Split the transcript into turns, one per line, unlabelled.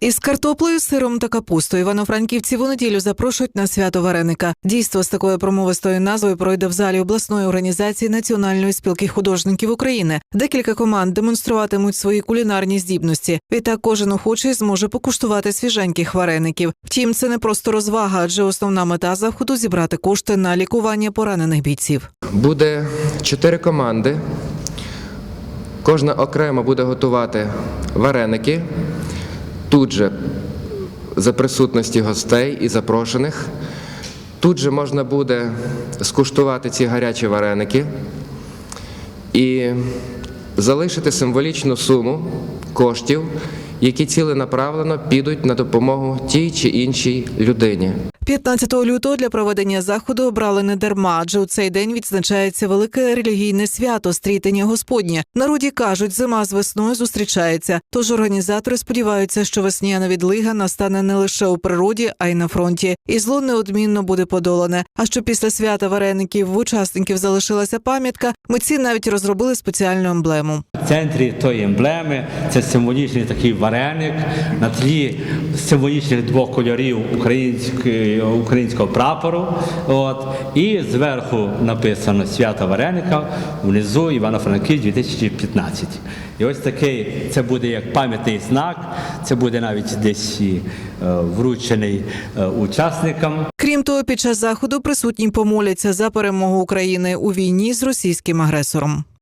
Із картоплею, сиром та капустою івано-франківці в неділю запрошують на свято вареника. Дійство з такою промовистою назвою пройде в залі обласної організації Національної спілки художників України. Декілька команд демонструватимуть свої кулінарні здібності. Відтак кожен охочий зможе покуштувати свіженьких вареників. Втім, це не просто розвага, адже основна мета заходу зібрати кошти на лікування поранених бійців.
Буде чотири команди. Кожна окремо буде готувати вареники. Тут же за присутності гостей і запрошених. Тут же можна буде скуштувати ці гарячі вареники і залишити символічну суму коштів, які ціленаправлено підуть на допомогу тій чи іншій людині.
15 лютого для проведення заходу обрали не дарма, адже у цей день відзначається велике релігійне свято стрітення Господнє. Народі кажуть, зима з весною зустрічається. Тож організатори сподіваються, що весняна відлига настане не лише у природі, а й на фронті. І зло неодмінно буде подолане. А що після свята вареників в учасників залишилася пам'ятка, митці навіть розробили спеціальну емблему.
В центрі тої емблеми це символічний такий вареник на тлі символічних двох кольорів української, українського прапору. От, і зверху написано свято вареника, внизу Івано-Франківськ 2015. І ось такий це буде як пам'ятний знак, це буде навіть десь е, вручений е, учасникам.
Крім того, під час заходу присутні помоляться за перемогу України у війні з російським агресором.